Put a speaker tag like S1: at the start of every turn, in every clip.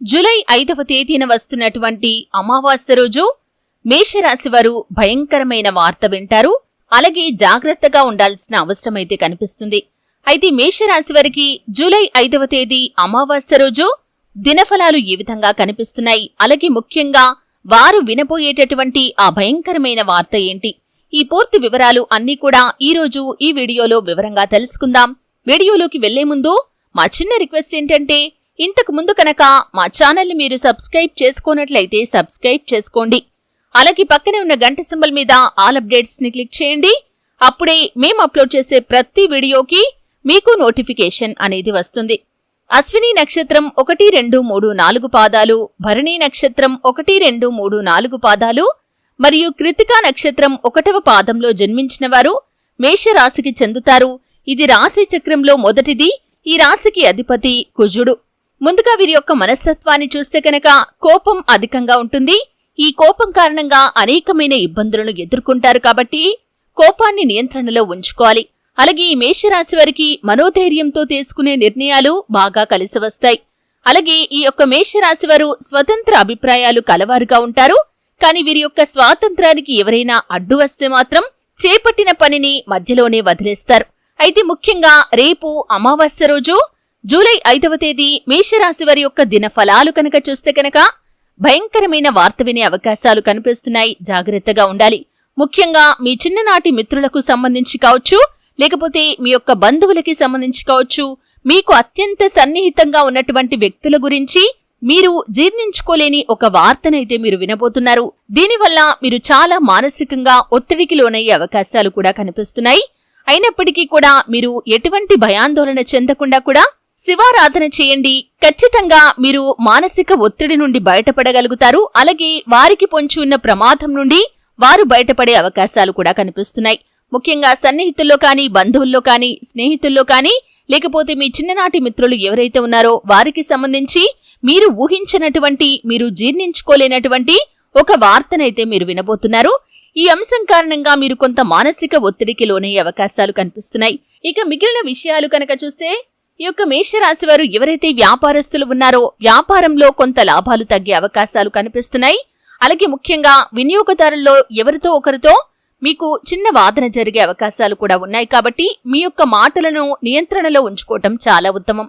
S1: July ఐదవ తేదీన వస్తున్నటువంటి అమావాస్య రోజు మేషరాశి వారు భయంకరమైన వార్త వింటారు. అలాగే జాగ్రత్తగా ఉండాల్సిన అవసరమైతే కనిపిస్తుంది. అయితే మేషరాశి వారికి జూలై ఐదవ తేదీ అమావాస్య రోజు దినఫలాలు ఏ విధంగా కనిపిస్తున్నాయి. అలాగే ముఖ్యంగా వారు వినబోయేటటువంటి ఆ భయంకరమైన వార్త ఏంటి? ఈ పూర్తి వివరాలు అన్నీ కూడా ఈ రోజు ఈ వీడియోలో వివరంగా తెలుసుకుందాం. వీడియోలోకి వెళ్ళే ముందు మా చిన్న రిక్వెస్ట్ ఏంటంటే ఇంతకు ముందు కనుక మా ఛానల్ని మీరు సబ్స్క్రైబ్ చేసుకున్నట్లయితే సబ్స్క్రైబ్ చేసుకోండి. అలాగే పక్కనే ఉన్న గంట సింబల్ మీద ఆల్ అప్డేట్స్ని క్లిక్ చేయండి. అప్పుడే మేము అప్లోడ్ చేసే ప్రతి వీడియోకి మీకు నోటిఫికేషన్ అనేది వస్తుంది. అశ్విని నక్షత్రం ఒకటి రెండు మూడు నాలుగు పాదాలు భరణి నక్షత్రం ఒకటి రెండు మూడు నాలుగు పాదాలు మరియు కృతికా నక్షత్రం ఒకటవ పాదంలో జన్మించిన వారు మేషరాశికి చెందుతారు. ఇది రాశి చక్రంలో మొదటిది. ఈ రాశికి అధిపతి కుజుడు. ముందుగా వీరి యొక్క మనస్తత్వాన్ని చూస్తే కనుక కోపం అధికంగా ఉంటుంది. ఈ కోపం కారణంగా అనేకమైన ఇబ్బందులను ఎదుర్కొంటారు కాబట్టి కోపాన్ని నియంత్రణలో ఉంచుకోవాలి. అలాగే ఈ మేషరాశి వారికి మనోధైర్యంతో తీసుకునే నిర్ణయాలు బాగా కలిసి వస్తాయి. అలాగే ఈ యొక్క మేషరాశి వారు స్వతంత్ర అభిప్రాయాలు కలవారుగా ఉంటారు. కానీ వీరి యొక్క స్వాతంత్రానికి ఎవరైనా అడ్డు వస్తే మాత్రం చేపట్టిన పనిని మధ్యలోనే వదిలేస్తారు. అయితే ముఖ్యంగా రేపు అమావాస్య రోజు జూలై ఐదవ తేదీ మేషరాశి వారి యొక్క దిన ఫలాలు కనుక చూస్తే కనుక భయంకరమైన వార్త వినే అవకాశాలు కనిపిస్తున్నాయి. జాగ్రత్తగా ఉండాలి. ముఖ్యంగా మీ చిన్ననాటి మిత్రులకు సంబంధించి కావచ్చు లేకపోతే మీ యొక్క బంధువులకి సంబంధించి కావచ్చు మీకు అత్యంత సన్నిహితంగా ఉన్నటువంటి వ్యక్తుల గురించి మీరు జీర్ణించుకోలేని ఒక వార్తనైతే మీరు వినబోతున్నారు. దీనివల్ల మీరు చాలా మానసికంగా ఒత్తిడికి లోనయ్యే అవకాశాలు కూడా కనిపిస్తున్నాయి. అయినప్పటికీ కూడా మీరు ఎటువంటి భయాందోళన చెందకుండా కూడా శివారాధన చేయండి. ఖచ్చితంగా మీరు మానసిక ఒత్తిడి నుండి బయటపడగలుగుతారు. అలాగే వారికి పొంచి ఉన్న ప్రమాదం నుండి వారు బయటపడే అవకాశాలు కూడా కనిపిస్తున్నాయి. ముఖ్యంగా సన్నిహితుల్లో కానీ బంధువుల్లో కానీ స్నేహితుల్లో కానీ లేకపోతే మీ చిన్ననాటి మిత్రులు ఎవరైతే ఉన్నారో వారికి సంబంధించి మీరు ఊహించినటువంటి మీరు జీర్ణించుకోలేనటువంటి ఒక వార్తనైతే మీరు వినబోతున్నారు. ఈ అంశం కారణంగా మీరు కొంత మానసిక ఒత్తిడికి లోనయ్యే అవకాశాలు కనిపిస్తున్నాయి. ఇక మిగిలిన విషయాలు కనుక చూస్తే ఈ యొక్క మేషరాశి వారు ఎవరైతే వ్యాపారస్తులు ఉన్నారో వ్యాపారంలో కొంత లాభాలు తగ్గే అవకాశాలు కనిపిస్తున్నాయి. అలాగే ముఖ్యంగా వినియోగదారుల్లో ఎవరితో ఒకరితో మీకు చిన్న వాదన జరిగే అవకాశాలు కూడా ఉన్నాయి కాబట్టి మీ యొక్క మాటలను నియంత్రణలో ఉంచుకోవటం చాలా ఉత్తమం.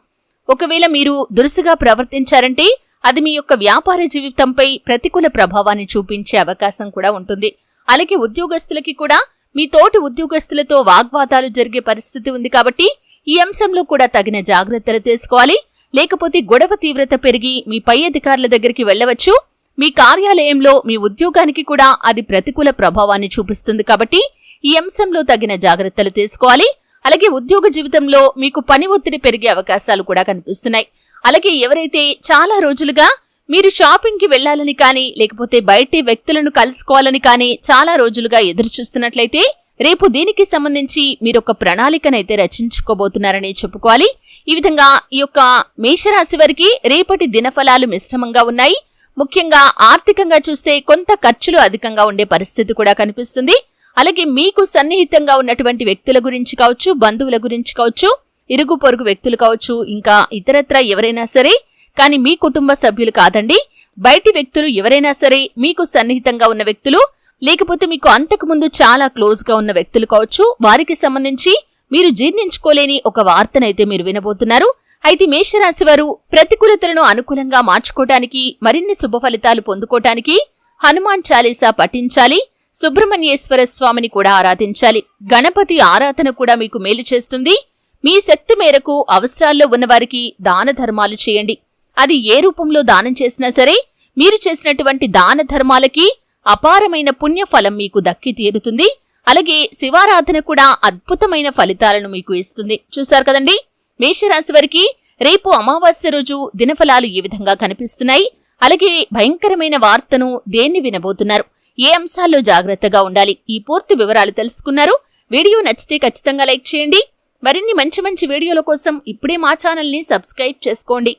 S1: ఒకవేళ మీరు దురుసుగా ప్రవర్తించారంటే అది మీ యొక్క వ్యాపార జీవితంపై ప్రతికూల ప్రభావాన్ని చూపించే అవకాశం కూడా ఉంటుంది. అలాగే ఉద్యోగస్తులకి కూడా మీ తోటి ఉద్యోగస్తులతో వాగ్వాదాలు జరిగే పరిస్థితి ఉంది కాబట్టి ఈ అంశంలో కూడా తగిన జాగ్రత్తలు తీసుకోవాలి. లేకపోతే గొడవ తీవ్రత పెరిగి మీ పై అధికారుల దగ్గరికి వెళ్ళవచ్చు. మీ కార్యాలయంలో మీ ఉద్యోగానికి కూడా అది ప్రతికూల ప్రభావాన్ని చూపిస్తుంది కాబట్టి ఈ అంశంలో తగిన జాగ్రత్తలు తీసుకోవాలి. అలాగే ఉద్యోగ జీవితంలో మీకు పని ఒత్తిడి పెరిగే అవకాశాలు కూడా కనిపిస్తున్నాయి. అలాగే ఎవరైతే చాలా రోజులుగా మీరు షాపింగ్కి వెళ్ళాలని కానీ లేకపోతే బయటి వ్యక్తులను కలుసుకోవాలని కానీ చాలా రోజులుగా ఎదురు చూస్తున్నట్లయితే రేపు దీనికి సంబంధించి మీరు ఒక ప్రణాళికనైతే రచించుకోబోతున్నారని చెప్పుకోవాలి. ఈ విధంగా ఈ యొక్క మేషరాశి వారికి రేపటి దినఫలాలు మిశ్రమంగా ఉన్నాయి. ముఖ్యంగా ఆర్థికంగా చూస్తే కొంత ఖర్చులు అధికంగా ఉండే పరిస్థితి కూడా కనిపిస్తుంది. అలాగే మీకు సన్నిహితంగా ఉన్నటువంటి వ్యక్తుల గురించి కావచ్చు బంధువుల గురించి కావచ్చు ఇరుగు పొరుగు వ్యక్తులు కావచ్చు ఇంకా ఇతరత్ర ఎవరైనా సరే కానీ మీ కుటుంబ సభ్యులు కాదండి. బయటి వ్యక్తులు ఎవరైనా సరే మీకు సన్నిహితంగా ఉన్న వ్యక్తులు లేకపోతే మీకు అంతకుముందు చాలా క్లోజ్గా ఉన్న వ్యక్తులు కావచ్చు. వారికి సంబంధించి మీరు జీర్ణించుకోలేని ఒక వార్తనైతే మీరు వినబోతున్నారు. అయితే మేషరాశి వారు ప్రతికూలతలను అనుకూలంగా మార్చుకోవటానికి మరిన్ని శుభ ఫలితాలు పొందుకోవటానికి హనుమాన్ చాలీసా పఠించాలి. సుబ్రహ్మణ్యేశ్వర స్వామిని కూడా ఆరాధించాలి. గణపతి ఆరాధన కూడా మీకు మేలు చేస్తుంది. మీ శక్తి మేరకు అవసరాల్లో ఉన్నవారికి దాన ధర్మాలు చేయండి. అది ఏ రూపంలో దానం చేసినా సరే మీరు చేసినటువంటి దాన ధర్మాలకి అపారమైన పుణ్యఫలం మీకు దక్కి తీరుతుంది. అలాగే శివారాధన కూడా అద్భుతమైన ఫలితాలను మీకు ఇస్తుంది. చూశారు కదండి? మేషరాశి వారికి రేపు అమావాస్య రోజు దినఫలాలు ఈ విధంగా కనిపిస్తున్నాయి. అలాగే భయంకరమైన వార్తను దేన్ని వినబోతున్నారు? ఏ అంశాల్లో జాగ్రత్తగా ఉండాలి? ఈ పూర్తి వివరాలు తెలుసుకున్నారు. వీడియో నచ్చితే ఖచ్చితంగా లైక్ చేయండి. మరిన్ని మంచి మంచి వీడియోల కోసం ఇప్పుడే మా ఛానల్ని సబ్స్క్రైబ్ చేసుకోండి.